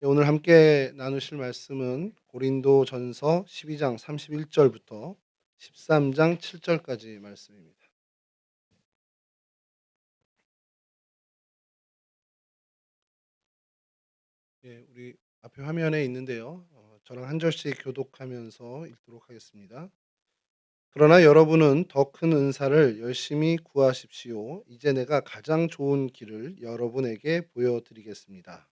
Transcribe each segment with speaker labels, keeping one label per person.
Speaker 1: 네, 오늘 함께 나누실 말씀은 고린도전서 12장 31절부터 13장 7절까지 말씀입니다. 예, 우리 앞에 화면에 있는데요. 어, 저랑 한 절씩 교독하면서 읽도록 하겠습니다. 그러나 여러분은 더 큰 은사를 열심히 구하십시오. 이제 내가 가장 좋은 길을 여러분에게 보여드리겠습니다.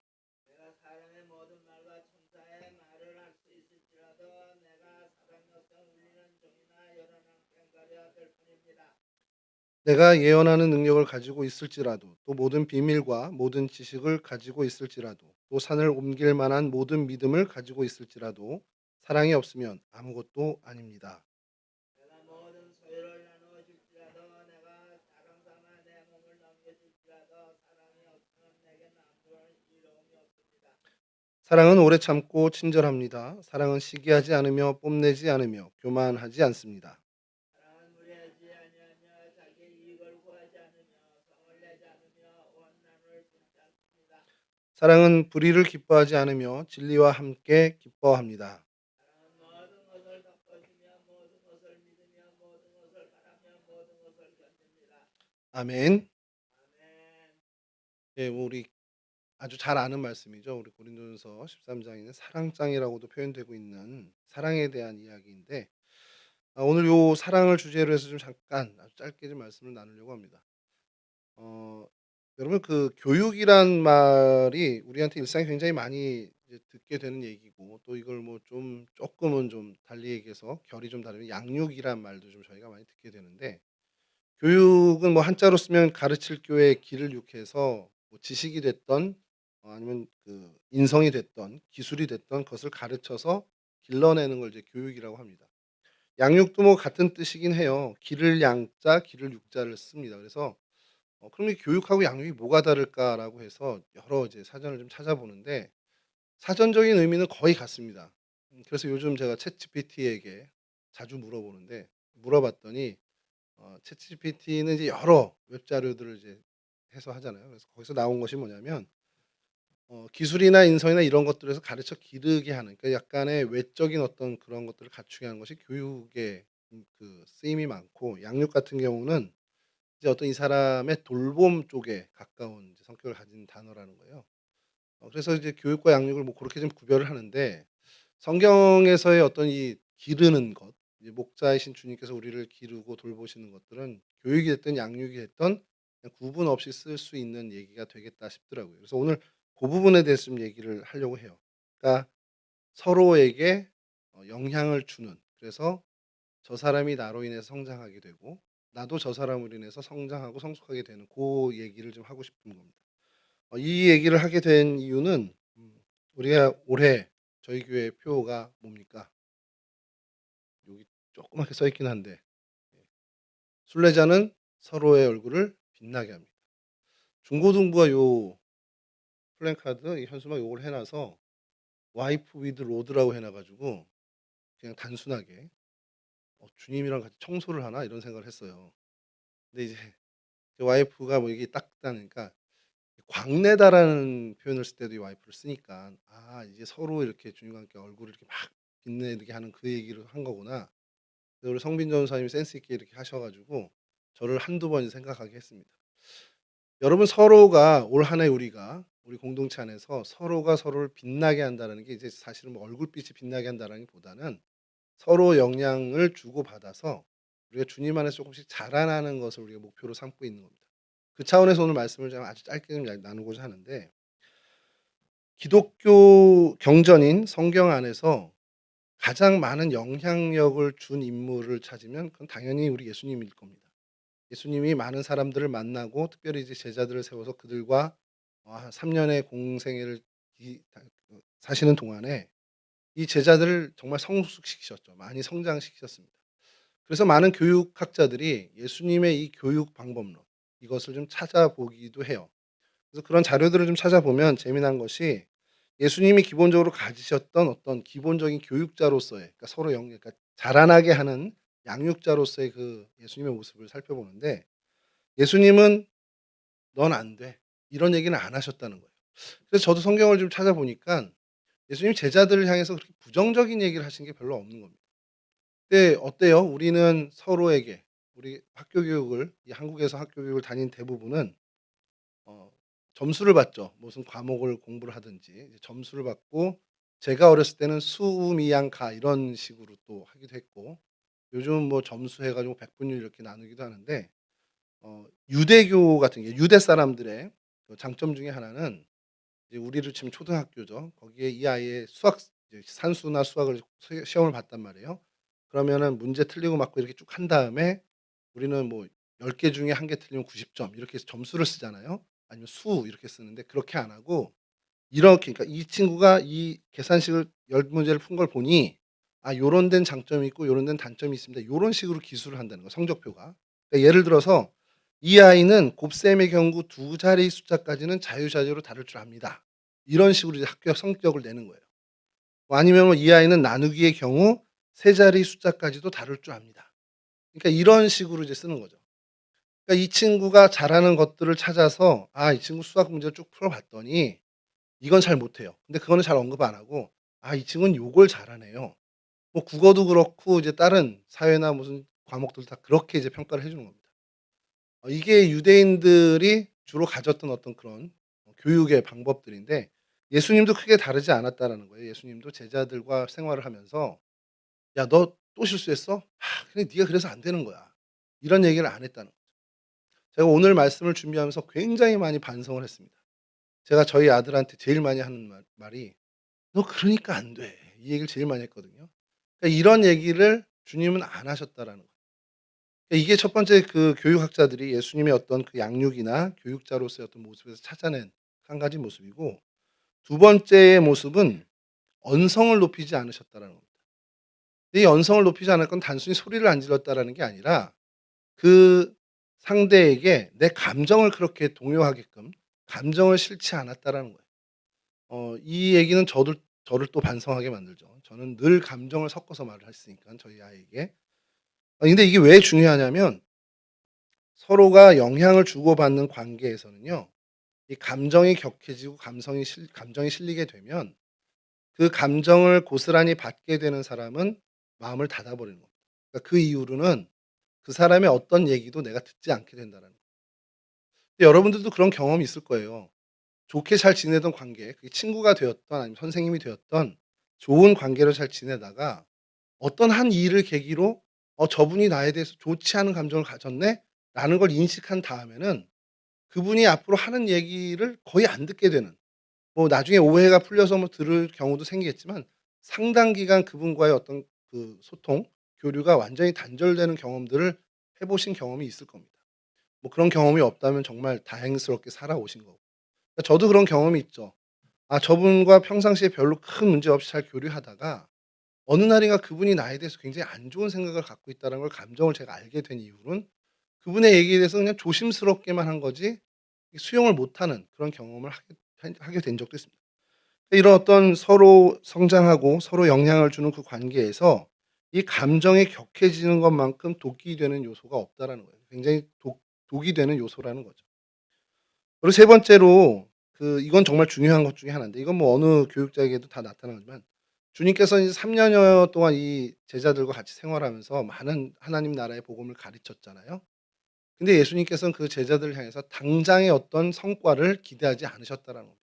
Speaker 2: 내가
Speaker 1: 예언하는 능력을 가지고 있을지라도 또 모든 비밀과 모든 지식을 가지고 있을지라도 또 산을 옮길 만한 모든 믿음을 가지고 있을지라도 사랑이 없으면 아무것도 아닙니다. 사랑은 오래 참고 친절합니다. 사랑은 시기하지 않으며 뽐내지 않으며 교만하지 않습니다.
Speaker 2: 사랑은 무례하지 아니하며 자기 이익을 구하지 않으며 성을 내지 않으며 원난을 품지 않습니다.
Speaker 1: 사랑은 불의를 기뻐하지 않으며 진리와 함께 기뻐합니다. 아멘. 예, 뭐 우리 아주 잘 아는 말씀이죠. 우리 고린도전서 13장에는 사랑장이라고도 표현되고 있는 사랑에 대한 이야기인데 아, 오늘 요 사랑을 주제로 해서 좀 잠깐 아주 짧게 좀 말씀을 나누려고 합니다. 어, 여러분 그 교육이란 말이 우리한테 일상에 굉장히 많이 이제 듣게 되는 얘기고 또 이걸 뭐 좀 조금은 좀 달리 얘기해서 결이 좀 다르면 양육이란 말도 좀 저희가 많이 듣게 되는데 교육은 뭐 한자로 쓰면 가르칠 교의 기를 육해서 뭐 지식이 됐던 어 아니면 그 인성이 됐던 기술이 됐던 그것을 가르쳐서 길러내는 걸 이제 교육이라고 합니다. 양육도 뭐 같은 뜻이긴 해요. 기를 양자, 기를 육자를 씁니다. 그래서 어 그럼 이 교육하고 양육이 뭐가 다를까라고 해서 여러 이제 사전을 좀 찾아보는데 사전적인 의미는 거의 같습니다. 음 그래서 요즘 제가 챗GPT에게 자주 물어보는데 물어봤더니 어 챗GPT는 이제 여러 웹 자료들을 이제 해서 하잖아요. 그래서 거기서 나온 것이 뭐냐면 어 기술이나 인성이나 이런 것들에서 가르쳐 기르게 하는 그러니까 약간의 외적인 어떤 그런 것들을 갖추게 하는 것이 교육의 음그 쓰임이 많고 양육 같은 경우는 이제 어떤 이 사람의 돌봄 쪽에 가까운 이제 성격을 가진 단어라는 거예요. 어 그래서 이제 교육과 양육을 뭐 고렇게 좀 구별을 하는데 성경에서의 어떤 이 기르는 것 이제 목자이신 주님께서 우리를 기르고 돌보시는 것들은 교육이 됐든 양육이 됐든 구분 없이 쓸 수 있는 얘기가 되겠다 싶더라고요. 그래서 오늘 그 부분에 대해서 좀 얘기를 하려고 해요. 그러니까 서로에게 어 영향을 주는 그래서 저 사람이 나로 인해서 성장하게 되고 나도 저 사람으로 인해서 성장하고 성숙하게 되는 그 얘기를 좀 하고 싶은 겁니다. 어 이 얘기를 하게 된 이유는 음 우리가 올해 저희 교회 표가 뭡니까? 여기 조그맣게 써 있긴 한데 예. 순례자는 서로의 얼굴을 빛나게 합니다. 중고등부가 요 플랜카드 이 현수막 요걸 해 놔서 와이프 위드 로드라고 해놔 가지고 그냥 단순하게 ' 어 주님이랑 같이 청소를 하나?' 이런 생각을 했어요. 근데 이제 제 와이프가 뭐 이게 딱 다니까 광내다라는 표현을 쓸 때도 이 와이프를 쓰니까 '아 이제 서로 이렇게 주님과 함께 얼굴을 이렇게 막 빛내게 하는 그 얘기를 한 거구나.' 그래서 우리 성빈 전도사님이 센스 있게 이렇게 하셔 가지고 저를 한두 번 생각하게 했습니다. 여러분 서로가 올 한해 우리가 우리 공동체 안에서 서로가 서로를 빛나게 한다는 게 이제 사실은 뭐 얼굴빛이 빛나게 한다라기보다는 서로 영향을 주고받아서 우리가 주님 안에서 조금씩 자라나는 것을 우리가 목표로 삼고 있는 겁니다. 그 차원에서 오늘 말씀을 제가 아주 짧게 좀야 나누고자 하는데 기독교 경전인 성경 안에서 가장 많은 영향력을 준 인물을 찾으면 그건 당연히 우리 예수님일 겁니다. 예수님이 많은 사람들을 만나고 특별히 이제 제자들을 세워서 그들과 어한3 년의 공생애를 이다그 사시는 동안에 이 제자들을 정말 성숙시키셨죠. 많이 성장시키셨습니다. 그래서 많은 교육학자들이 예수님의 이 교육 방법론 이것을 좀 찾아보기도 해요. 그래서 그런 자료들을 좀 찾아보면 재미난 것이 예수님이 기본적으로 가지셨던 어떤 기본적인 교육자로서의 그러니까 서로 영 그러니까 자라나게 하는 양육자로서의 그 예수님의 모습을 살펴보는데 예수님은 "넌 안 돼." 이런 얘기는 안 하셨다는 거예요. 그래서 저도 성경을 좀 찾아보니깐 예수님 제자들을 향해서 그렇게 부정적인 얘기를 하신 게 별로 없는 겁니다. 근데 어때요? 우리는 서로에게 우리 학교 교육을 이 한국에서 학교 교육을 다닌 대부분은 어 점수를 받죠. 무슨 과목을 공부를 하든지 점수를 받고 제가 어렸을 때는 수, 미, 양, 가 이런 식으로 또 하기도 했고 요즘은 뭐 점수 해 가지고 백분율 이렇게 나누기도 하는데 어 유대교 같은 게 유대 사람들의 그 장점 중에 하나는 우리로 치면 초등학교죠. 거기에 이 아이의 수학 산수나 수학을 시 시험을 봤단 말이에요. 그러면은 문제 틀리고 맞고 이렇게 쭉 한 다음에 우리는 뭐 10개 중에 1개 틀리면 90점 이렇게 점수를 쓰잖아요. 아니면 수 이렇게 쓰는데 그렇게 안 하고 이렇게 그러니까 이 친구가 이 계산식을 10 문제를 푼 걸 보니 '아 요런 데는 장점이 있고 요런 데는 단점이 있습니다.' 요런 식으로 기술을 한다는 거예요 성적표가. 그러니까 예를 들어서 " 이 아이는 곱셈의 경우 두 자리 숫자까지는 자유자재로 다룰 줄 압니다." 이런 식으로 이제 학교 성적을 내는 거예요. 뭐 아니면 뭐 "이 아이는 나누기의 경우 세 자리 숫자까지도 다룰 줄 압니다." 그러니까 이런 식으로 이제 쓰는 거죠. 그러니까 이 친구가 잘하는 것들을 찾아서 아 이 친구 수학 문제를 쭉 풀어 봤더니 이건 잘 못해요. 근데 그거는 잘 언급 안 하고 '아 이 친구는 요걸 잘하네요.' 뭐 국어도 그렇고 이제 다른 사회나 무슨 과목들 다 그렇게 이제 평가를 해 주는 겁니다. 어 이게 유대인들이 주로 가졌던 어떤 그런 어 교육의 방법들인데 예수님도 크게 다르지 않았다라는 거예요. 예수님도 제자들과 생활을 하면서 "야 너 또 실수했어? 아 그래 네가 그래서 안 되는 거야." 이런 얘기를 안 했다는 거죠. 제가 오늘 말씀을 준비하면서 굉장히 많이 반성을 했습니다. 제가 저희 아들한테 제일 많이 하는 말 말이 "너 그러니까 안 돼." 이 얘기를 제일 많이 했거든요. 그러니까 이런 얘기를 주님은 안 하셨다라는 거예요. 그러니까 이게 첫 번째 그 교육학자들이 예수님의 어떤 그 양육이나 교육자로서의 어떤 모습에서 찾아낸 한 가지 모습이고 두 번째의 모습은 언성을 높이지 않으셨다라는 겁니다. 이 언성을 높이지 않을 건 단순히 소리를 안 질렀다라는 게 아니라 그 상대에게 내 감정을 그렇게 동요하게끔 감정을 싫지 않았다라는 거예요. 어 이 얘기는 저도 저를 또 반성하게 만들죠. 저는 늘 감정을 섞어서 말을 했으니까 저희 아이에게. 아 근데 이게 왜 중요하냐면 서로가 영향을 주고받는 관계에서는요. 이 감정이 격해지고 감성이 실 감정이 실리게 되면 그 감정을 고스란히 받게 되는 사람은 마음을 닫아 버리는 겁니다. 그러니까 그 이후로는 그 사람의 어떤 얘기도 내가 듣지 않게 된다는 거예요. 여러분들도 그런 경험이 있을 거예요. 좋게 잘 지내던 관계, 그게 친구가 되었던 아니면 선생님이 되었던 좋은 관계로 잘 지내다가 어떤 한 일을 계기로 ' 어 저분이 나에 대해서 좋지 않은 감정을 가졌네.'라는 걸 인식한 다음에는 그분이 앞으로 하는 얘기를 거의 안 듣게 되는 뭐 나중에 오해가 풀려서 뭐 들을 경우도 생기겠지만 상당 기간 그분과의 어떤 그 소통, 교류가 완전히 단절되는 경험들을 해 보신 경험이 있을 겁니다. 뭐 그런 경험이 없다면 정말 다행스럽게 살아오신 거고. 그러니까 저도 그런 경험이 있죠. 아 저분과 평상시에 별로 큰 문제 없이 잘 교류하다가 어느 날인가 그분이 나에 대해서 굉장히 안 좋은 생각을 갖고 있다는 걸 감정을 제가 알게 된 이후로는 그분의 얘기에 대해서 그냥 조심스럽게만 한 거지 수용을 못하는 그런 경험을 하게 하게 된 적도 있습니다. 이런 어떤 서로 성장하고 서로 영향을 주는 그 관계에서 이 감정이 격해지는 것만큼 독이 되는 요소가 없다라는 거예요. 굉장히 독 독이 되는 요소라는 거죠. 그리고 세 번째로 그 이건 정말 중요한 것 중에 하나인데 이건 뭐 어느 교육자에게도 다 나타나지만 주님께서 이제 3 년여 동안 이 제자들과 같이 생활하면서 많은 하나님 나라의 복음을 가르쳤잖아요. 근데 예수님께서는 그 제자들을 향해서 당장의 어떤 성과를 기대하지 않으셨다라는 겁니다.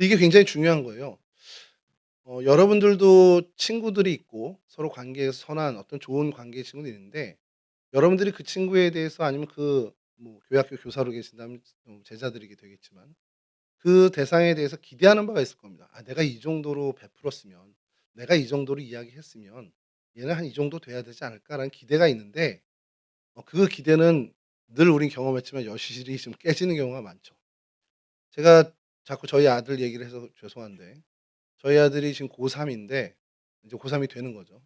Speaker 1: 이게 굉장히 중요한 거예요. 어 여러분들도 친구들이 있고 서로 관계에서 선한 어떤 좋은 관계의 친구들이 있는데 여러분들이 그 친구에 대해서 아니면 그 뭐 교회 학교 교사로 계신다면 어 제자들이게 되겠지만 그 대상에 대해서 기대하는 바가 있을 겁니다. '아 내가 이 정도로 베풀었으면 내가 이 정도로 이야기했으면 얘는 한 이 정도 돼야 되지 않을까.'라는 기대가 있는데 어 그 기대는 늘 우린 경험했지만 여실히 좀 깨지는 경우가 많죠. 제가 자꾸 저희 아들 얘기를 해서 죄송한데 저희 아들이 지금 고3 인데 이제 고3이 되는 거죠.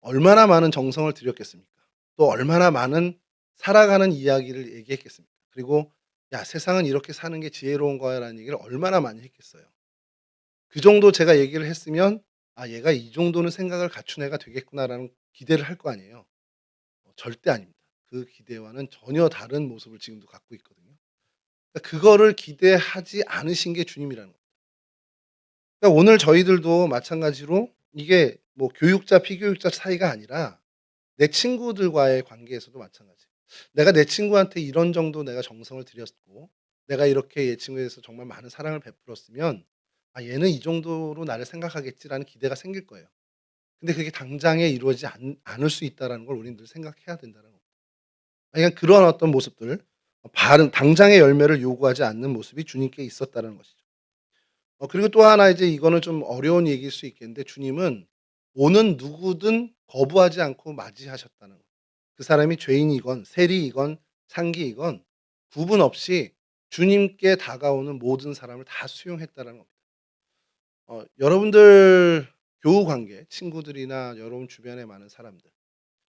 Speaker 1: 얼마나 많은 정성을 들였겠습니까? 또 얼마나 많은 살아가는 이야기를 얘기했겠습니까? 그리고 "야 세상은 이렇게 사는 게 지혜로운 거야."라는 얘기를 얼마나 많이 했겠어요. 그 정도 제가 얘기를 했으면 ' 아 얘가 이 정도는 생각을 갖춘 애가 되겠구나.'라는 기대를 할 거 아니에요. 어 절대 아닙니다. 그 기대와는 전혀 다른 모습을 지금도 갖고 있거든요. 그러니까 그거를 기대하지 않으신 게 주님이라는 겁니다. 그러니까 오늘 저희들도 마찬가지로 이게 뭐 교육자, 피교육자 차이가 아니라 내 친구들과의 관계에서도 마찬가지예요. 내가 내 친구한테 이런 정도 내가 정성을 들였고 내가 이렇게 얘 친구에 대해서 정말 많은 사랑을 베풀었으면 ' 아 얘는 이 정도로 나를 생각하겠지.'라는 기대가 생길 거예요. 근데 그게 당장에 이루어지지 않 않을 수 있다라는 걸 우리는 늘 생각해야 된다는 겁니다. 그러니까 그런 어떤 모습들 어 바른 당장의 열매를 요구하지 않는 모습이 주님께 있었다는 것이죠. 어 그리고 또 하나 이제 이거는 좀 어려운 얘기일 수 있겠는데 주님은 오는 누구든 거부하지 않고 맞이하셨다는 거예요. 그 사람이 죄인이건 세리이건 창기이건 구분 없이 주님께 다가오는 모든 사람을 다 수용했다라는 겁니다. 어 여러분들 교우 관계, 친구들이나 여러분 주변에 많은 사람들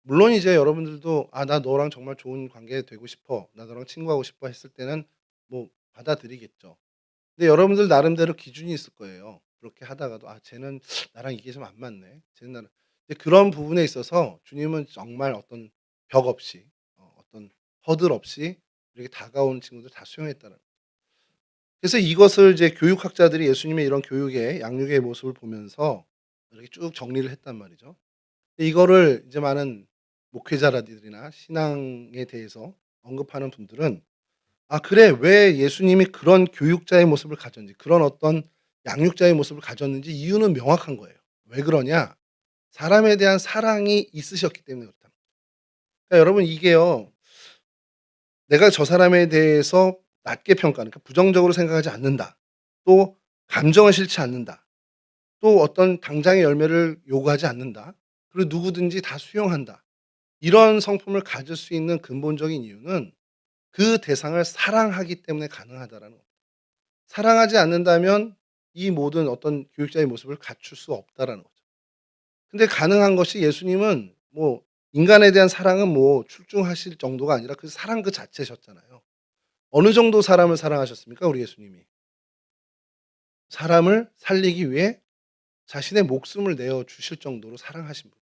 Speaker 1: 물론 이제 여러분들도 '아 나 너랑 정말 좋은 관계 되고 싶어. 나 너랑 친구하고 싶어.' 했을 때는 뭐 받아들이겠죠. 근데 여러분들 나름대로 기준이 있을 거예요. 그렇게 하다가도 '아 쟤는 나랑 이게 좀 안 맞네. 쟤는 나랑' 근데 그런 부분에 있어서 주님은 정말 어떤 벽 없이 어 어떤 허들 없이 이렇게 다가오는 친구들 다 수용했다는 그래서 이것을 이제 교육학자들이 예수님의 이런 교육의 양육의 모습을 보면서 이렇게 쭉 정리를 했단 말이죠. 이거를 이제 많은 목회자라들이나 신앙에 대해서 언급하는 분들은 '아 그래 왜 예수님이 그런 교육자의 모습을 가졌는지 그런 어떤 양육자의 모습을 가졌는지 이유는 명확한 거예요. 왜 그러냐? 사람에 대한 사랑이 있으셨기 때문에 그렇다. 그러니까 여러분 이게요. 내가 저 사람에 대해서 낮게 평가하는 그러니까 부정적으로 생각하지 않는다. 또 감정을 싫지 않는다. 또 어떤 당장의 열매를 요구하지 않는다. 그리고 누구든지 다 수용한다. 이런 성품을 가질 수 있는 근본적인 이유는 그 대상을 사랑하기 때문에 가능하다라는 겁니다. 사랑하지 않는다면 이 모든 어떤 교육자의 모습을 갖출 수 없다라는 거죠. 근데 가능한 것이 예수님은 뭐 인간에 대한 사랑은 뭐 출중하실 정도가 아니라 그 사랑 그 자체셨잖아요. 어느 정도 사람을 사랑하셨습니까? 우리 예수님이. 사람을 살리기 위해 자신의 목숨을 내어 주실 정도로 사랑하신 분.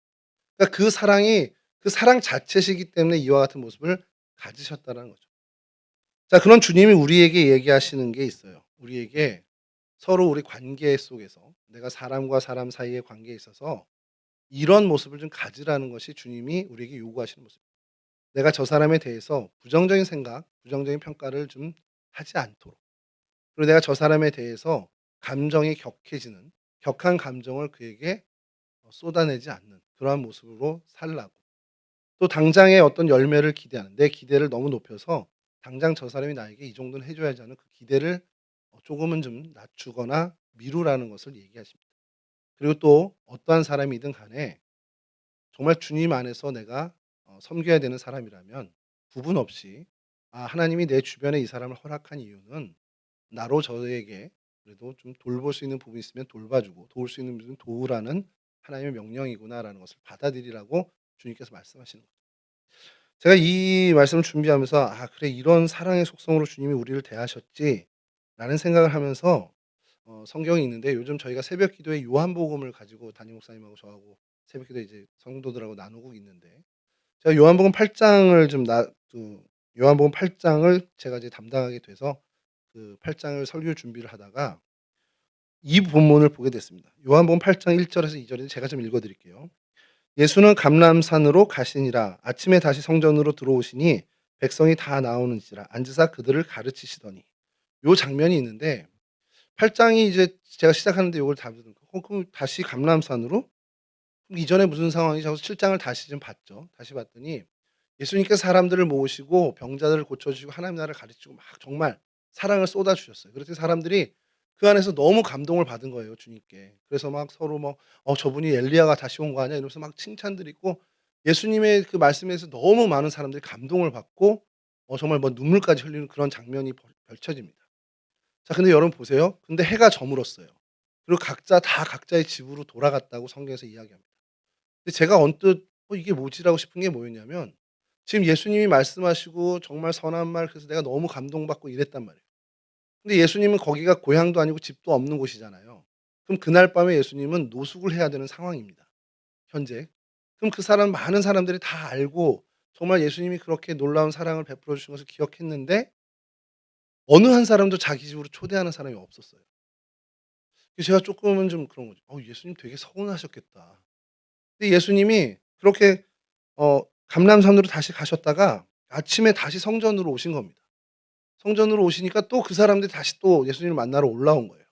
Speaker 1: 그러니까 그 사랑이 그 사랑 자체시기 때문에 이와 같은 모습을 가지셨다는 거죠. 자, 그런 주님이 우리에게 얘기하시는 게 있어요. 우리에게 서로 우리 관계 속에서 내가 사람과 사람 사이의 관계에 있어서 이런 모습을 좀 가지라는 것이 주님이 우리에게 요구하시는 모습입니다. 내가 저 사람에 대해서 부정적인 생각, 부정적인 평가를 좀 하지 않도록. 그리고 내가 저 사람에 대해서 감정이 격해지는 격한 감정을 그에게 어 쏟아내지 않는 그러한 모습으로 살라고. 또 당장의 어떤 열매를 기대하는 내 기대를 너무 높여서 당장 저 사람이 나에게 이 정도는 해 줘야지 하는 그 기대를 어 조금은 좀 낮추거나 미루라는 것을 얘기하십니다. 그리고 또 어떠한 사람이든 간에 정말 주님 안에서 내가 어 섬겨야 되는 사람이라면 구분 없이 '아 하나님이 내 주변에 이 사람을 허락한 이유는 나로 저에게 그래도 좀 돌볼 수 있는 부분이 있으면 돌봐 주고 도울 수 있는 부분은 도우라는 하나님의 명령이구나.'라는 것을 받아들이라고 주님께서 말씀하시는 거죠. 제가 이 말씀을 준비하면서 '아 그래 이런 사랑의 속성으로 주님이 우리를 대하셨지.'라는 생각을 하면서 어 성경이 있는데 요즘 저희가 새벽 기도에 요한복음을 가지고 담임 목사님하고 저하고 새벽 기도에 이제 성도들하고 나누고 있는데 제가 요한복음 8 장을 좀 나 그 요한복음 8 장을 제가 이제 담당하게 돼서 그 8 장을 설교 준비를 하다가 이 본문을 보게 됐습니다. 요한복음 8장 1 절에서 2 절인데 제가 좀 읽어 드릴게요. 예수는 감람산으로 가시니라 아침에 다시 성전으로 들어오시니 백성이 다 나오는지라 앉으사 그들을 가르치시더니 요 장면이 있는데 8 장이 이제 제가 시작하는데 요걸 다어 그럼 다시 감람산으로? 이전에 무슨 상황이지 하고서 7 장을 다시 좀 봤죠. 다시 봤더니 예수님께서 사람들을 모으시고 병자들을 고쳐 주시고 하나님 나라를 가르치고 막 정말 사랑을 쏟아 주셨어요. 그랬더니 사람들이 그 안에서 너무 감동을 받은 거예요, 주님께. 그래서 막 서로 뭐 "어 저분이 엘리야가 다시 온 거 아니야?" 이러면서 막 칭찬들 있고 예수님의 그 말씀에서 너무 많은 사람들이 감동을 받고 어 정말 뭐 눈물까지 흘리는 그런 장면이 벌 펼쳐집니다. 자 근데 여러분 보세요. 근데 해가 저물었어요. 그리고 각자 다 각자의 집으로 돌아갔다고 성경에서 이야기합니다. 근데 제가 언뜻 '어 이게 뭐지?'라고 싶은 게 뭐였냐면 지금 예수님이 말씀하시고 정말 선한 말 그래서 내가 너무 감동받고 이랬단 말이에요. 근데 예수님은 거기가 고향도 아니고 집도 없는 곳이잖아요. 그럼 그날 밤에 예수님은 노숙을 해야 되는 상황입니다, 현재. 그럼 그 사람 많은 사람들이 다 알고 정말 예수님이 그렇게 놀라운 사랑을 베풀어 주신 것을 기억했는데 어느 한 사람도 자기 집으로 초대하는 사람이 없었어요. 제가 쪼끔은 좀 그런 거죠. '어 예수님 되게 서운하셨겠다.' 근데 예수님이 그렇게 어 감람산으로 다시 가셨다가 아침에 다시 성전으로 오신 겁니다. 성전으로 오시니까 또 그 사람들이 다시 또 예수님을 만나러 올라온 거예요.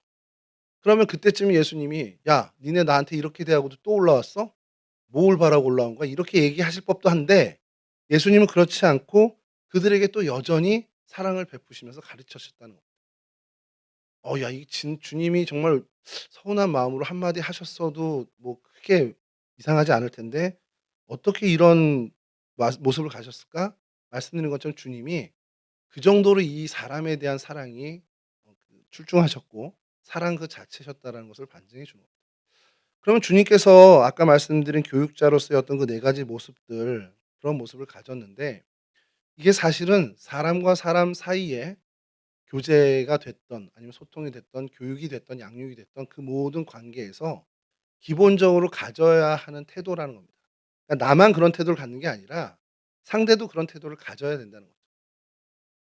Speaker 1: 그러면 그때쯤 예수님이 "야 니네 나한테 이렇게 대하고도 또 올라왔어? 뭘 바라고 올라온 거야?" 이렇게 얘기하실 법도 한데 예수님은 그렇지 않고 그들에게 또 여전히 사랑을 베푸시면서 가르치셨다는 겁니다. 어 야 이 진 주님이 정말 서운한 마음으로 한마디 하셨어도 뭐 크게 이상하지 않을 텐데 어떻게 이런 마 모습을 가졌을까? 말씀드린 것처럼 주님이 그 정도로 이 사람에 대한 사랑이 어 그 출중하셨고 사랑 그 자체셨다라는 것을 반증해 주는 겁니다. 그러면 주님께서 아까 말씀드린 교육자로서의 어떤 그4 가지 모습들 그런 모습을 가졌는데 이게 사실은 사람과 사람 사이에 교제가 됐든 아니면 소통이 됐든 교육이 됐든 양육이 됐든 그 모든 관계에서 기본적으로 가져야 하는 태도라는 겁니다. 그러니까 나만 그런 태도를 갖는 게 아니라 상대도 그런 태도를 가져야 된다는 거죠.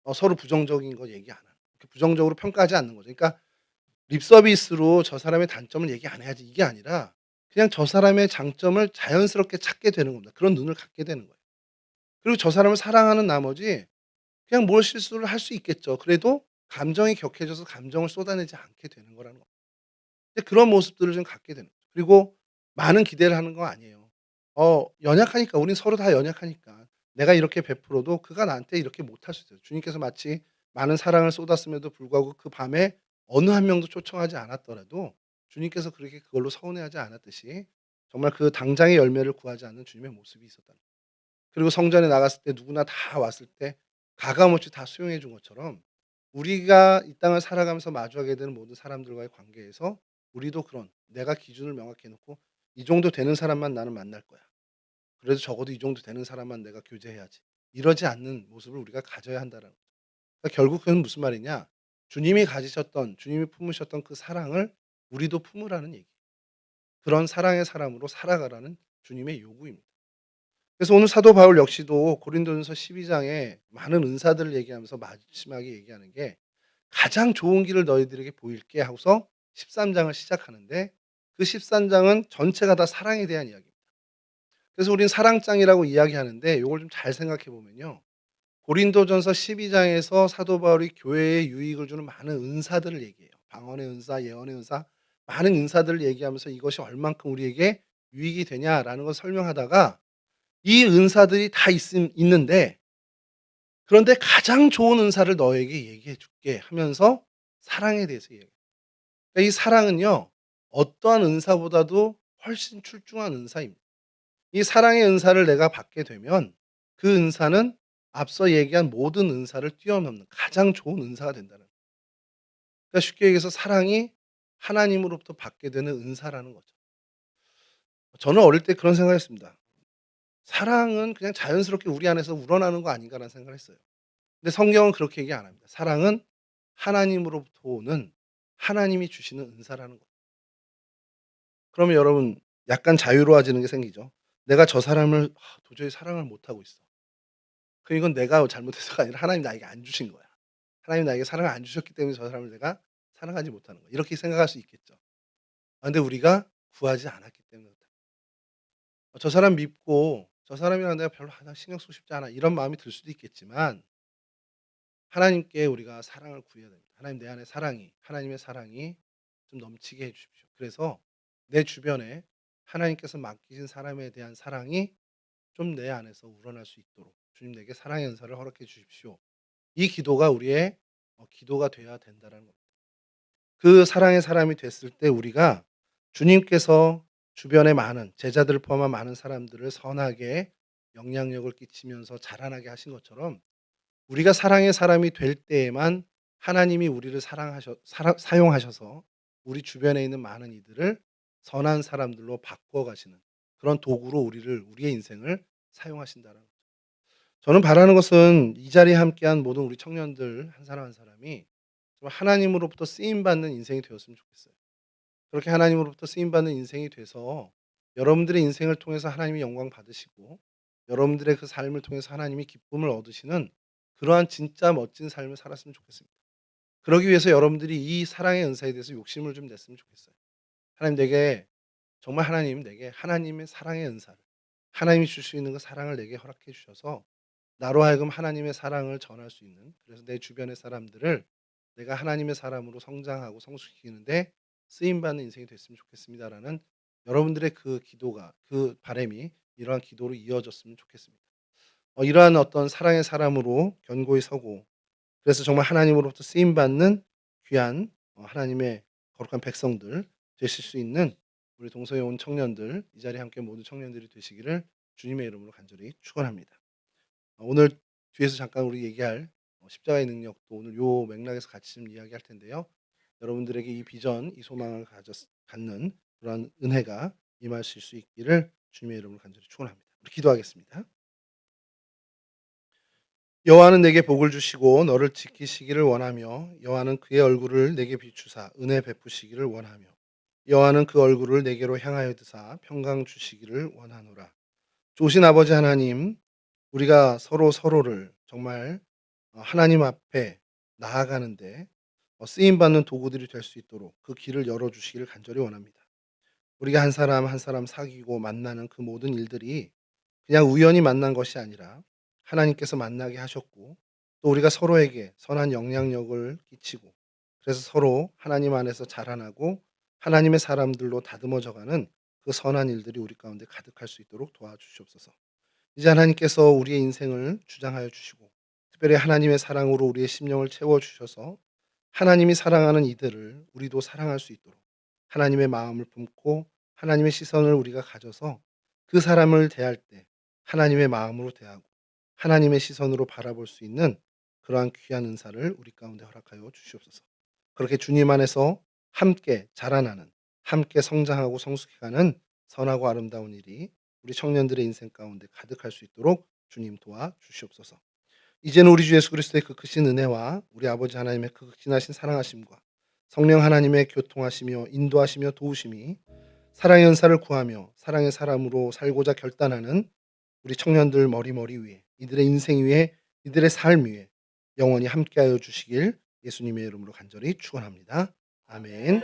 Speaker 1: 어 서로 부정적인 거 얘기 안 하는 그 부정적으로 평가하지 않는 거죠. 그러니까 립 서비스로 저 사람의 단점을 얘기 안 해야지 이게 아니라 그냥 저 사람의 장점을 자연스럽게 찾게 되는 겁니다. 그런 눈을 갖게 되는 거예요. 그리고 저 사람을 사랑하는 나머지 그냥 뭘 실수를 할 수 있겠죠. 그래도 감정이 격해져서 감정을 쏟아내지 않게 되는 거라는. 근데 그런 모습들을 좀 갖게 되는 거죠. 그리고 많은 기대를 하는 거 아니에요. 어 연약하니까 우린 서로 다 연약하니까 내가 이렇게 베풀어도 그가 나한테 이렇게 못할 수 있어요. 주님께서 마치 많은 사랑을 쏟았음에도 불구하고 그 밤에 어느 한 명도 초청하지 않았더라도 주님께서 그렇게 그걸로 서운해하지 않았듯이 정말 그 당장의 열매를 구하지 않는 주님의 모습이 거예요. 그리고 성전에 나갔을 때 누구나 다 왔을 때 가감없이 다 수용해 준 것처럼 우리가 이 땅을 살아가면서 마주하게 되는 모든 사람들과의 관계에서 우리도 그런 내가 기준을 명확히 해 놓고 '이 정도 되는 사람만 나는 만날 거야. 그래도 적어도 이 정도 되는 사람만 내가 교제해야지.' 이러지 않는 모습을 우리가 가져야 한다라는 거죠. 그러니까 결국 그건 무슨 말이냐? 주님이 가지셨던 주님이 품으셨던 그 사랑을 우리도 품으라는 얘기예요. 그런 사랑의 사람으로 살아가라는 주님의 요구입니다. 그래서 오늘 사도 바울 역시도 고린도전서 12 장에 많은 은사들을 얘기하면서 마지막에 얘기하는 게 "가장 좋은 길을 너희들에게 보일게." 하고서 13 장을 시작하는데 그 13 장은 전체가 다 사랑에 대한 이야기입니다. 그래서 우리는 사랑장이라고 이야기하는데 요걸 좀 잘 생각해 보면요. 고린도전서 12 장에서 사도 바울이 교회에 유익을 주는 많은 은사들을 얘기해요. 방언의 은사, 예언의 은사 많은 은사들을 얘기하면서 이것이 얼만큼 우리에게 유익이 되냐라는 걸 설명하다가 이 은사들이 다 있음 있는데 그런데 "가장 좋은 은사를 너에게 얘기해 줄게." 하면서 사랑에 대해서 얘기해요. 그러니까 이 사랑은요. 어떠한 은사보다도 훨씬 출중한 은사입니다. 이 사랑의 은사를 내가 받게 되면 그 은사는 앞서 얘기한 모든 은사를 뛰어넘는 가장 좋은 은사가 된다는 거예요. 그러니까 쉽게 얘기해서 사랑이 하나님으로부터 받게 되는 은사라는 거죠. 저는 어릴 때 그런 생각을 했습니다. '사랑은 그냥 자연스럽게 우리 안에서 우러나는 거 아닌가.'라는 생각을 했어요. 근데 성경은 그렇게 얘기 안 합니다. 사랑은 하나님으로부터 오는 하나님이 주시는 은사라는 거예요. 그러면 여러분 약간 자유로워지는 게 생기죠. '내가 저 사람을 아 도저히 사랑을 못 하고 있어.' 그 이건 내가 잘못해서가 아니라 하나님이 나에게 안 주신 거야. 하나님이 나에게 사랑을 안 주셨기 때문에 저 사람을 내가 사랑하지 못하는 거야. 이렇게 생각할 수 있겠죠. 아 근데 우리가 구하지 않았기 때문에. 어저 사람 믿고 저 사람이랑 내가 별로 신경 쓰고 싶지 않아. 이런 마음이 들 수도 있겠지만 하나님께 우리가 사랑을 구해야 됩니다. 하나님 내 안에 사랑이 하나님의 사랑이 좀 넘치게 해 주십시오. 그래서 내 주변에 하나님께서 맡기신 사람에 대한 사랑이 좀 내 안에서 우러날 수 있도록 주님 내게 사랑의 은사를 허락해 주십시오. 이 기도가 우리의 어 기도가 돼야 된다라는 겁니다. 그 사랑의 사람이 됐을 때 우리가 주님께서 주변에 많은 제자들을 포함한 많은 사람들을 선하게 영향력을 끼치면서 자라나게 하신 것처럼 우리가 사랑의 사람이 될 때에만 하나님이 우리를 사랑하셔 사랑 사용하셔서 우리 주변에 있는 많은 이들을 선한 사람들로 바꿔 가시는 그런 도구로 우리를 우리의 인생을 사용하신다라는 거죠. 저는 바라는 것은 이 자리에 함께한 모든 우리 청년들 한 사람 한 사람이 좀 하나님으로부터 쓰임 받는 인생이 되었으면 좋겠어요. 그렇게 하나님으로부터 쓰임 받는 인생이 돼서 여러분들의 인생을 통해서 하나님이 영광 받으시고 여러분들의 그 삶을 통해서 하나님이 기쁨을 얻으시는 그러한 진짜 멋진 삶을 살았으면 좋겠습니다. 그러기 위해서 여러분들이 이 사랑의 은사에 대해서 욕심을 좀 냈으면 좋겠어요. 하나님 내게 정말 하나님 내게 하나님의 사랑의 은사를 하나님이 줄 수 있는 그 사랑을 내게 허락해 주셔서 나로 하여금 하나님의 사랑을 전할 수 있는 그래서 내 주변의 사람들을 내가 하나님의 사람으로 성장하고 성숙시키는데 쓰임 받는 인생이 됐으면 좋겠습니다라는 여러분들의 그 기도가 그 바람이 이러한 기도로 이어졌으면 좋겠습니다. 어, 이러한 어떤 사랑의 사람으로 견고히 서고 그래서 정말 하나님으로부터 쓰임 받는 귀한 어, 하나님의 거룩한 백성들 되실 수 있는 우리 동서에 온 청년들 이 자리에 함께 모든 청년들이 되시기를 주님의 이름으로 간절히 축원합니다. 어, 오늘 뒤에서 잠깐 우리 얘기할 어, 십자가의 능력도 오늘 요 맥락에서 같이 좀 이야기할 텐데요. 여러분들에게 이 비전, 이 소망을 가졌, 갖는 그런 은혜가 임하실 수 있기를 주님의 이름으로 간절히 축원합니다. 우리 기도하겠습니다. 여호와는 내게 복을 주시고 너를 지키시기를 원하며 여호와는 그의 얼굴을 내게 비추사 은혜 베푸시기를 원하며 여호와는 그 얼굴을 내게로 향하여 드사 평강 주시기를 원하노라. 조신 아버지 하나님, 우리가 서로 서로를 정말 어, 하나님 앞에 나아가는데 어, 쓰임 받는 도구들이 될 수 있도록 그 길을 열어 주시기를 간절히 원합니다. 우리가 한 사람 한 사람 사귀고 만나는 그 모든 일들이 그냥 우연히 만난 것이 아니라 하나님께서 만나게 하셨고 또 우리가 서로에게 선한 영향력을 끼치고 그래서 서로 하나님 안에서 자라나고 하나님의 사람들로 다듬어져가는 그 선한 일들이 우리 가운데 가득할 수 있도록 도와주시옵소서. 이제 하나님께서 우리의 인생을 주장하여 주시고 특별히 하나님의 사랑으로 우리의 심령을 채워 주셔서 하나님이 사랑하는 이들을 우리도 사랑할 수 있도록 하나님의 마음을 품고 하나님의 시선을 우리가 가져서 그 사람을 대할 때 하나님의 마음으로 대하고 하나님의 시선으로 바라볼 수 있는 그러한 귀한 은사를 우리 가운데 허락하여 주시옵소서. 그렇게 주님 안에서 함께 자라나는, 함께 성장하고 성숙해가는 선하고 아름다운 일이 우리 청년들의 인생 가운데 가득할 수 있도록 주님 도와 주시옵소서. 이제는 우리 주 예수 그리스도의 그 크신 은혜와 우리 아버지 하나님의 그 극진하신 사랑하심과 성령 하나님의 교통하시며 인도하시며 도우심이 사랑의 은사를 구하며 사랑의 사람으로 살고자 결단하는 우리 청년들 머리머리 위에 이들의 인생 위에 이들의 삶 위에 영원히 함께하여 주시길 예수님의 이름으로 간절히 축원합니다.
Speaker 2: 아멘.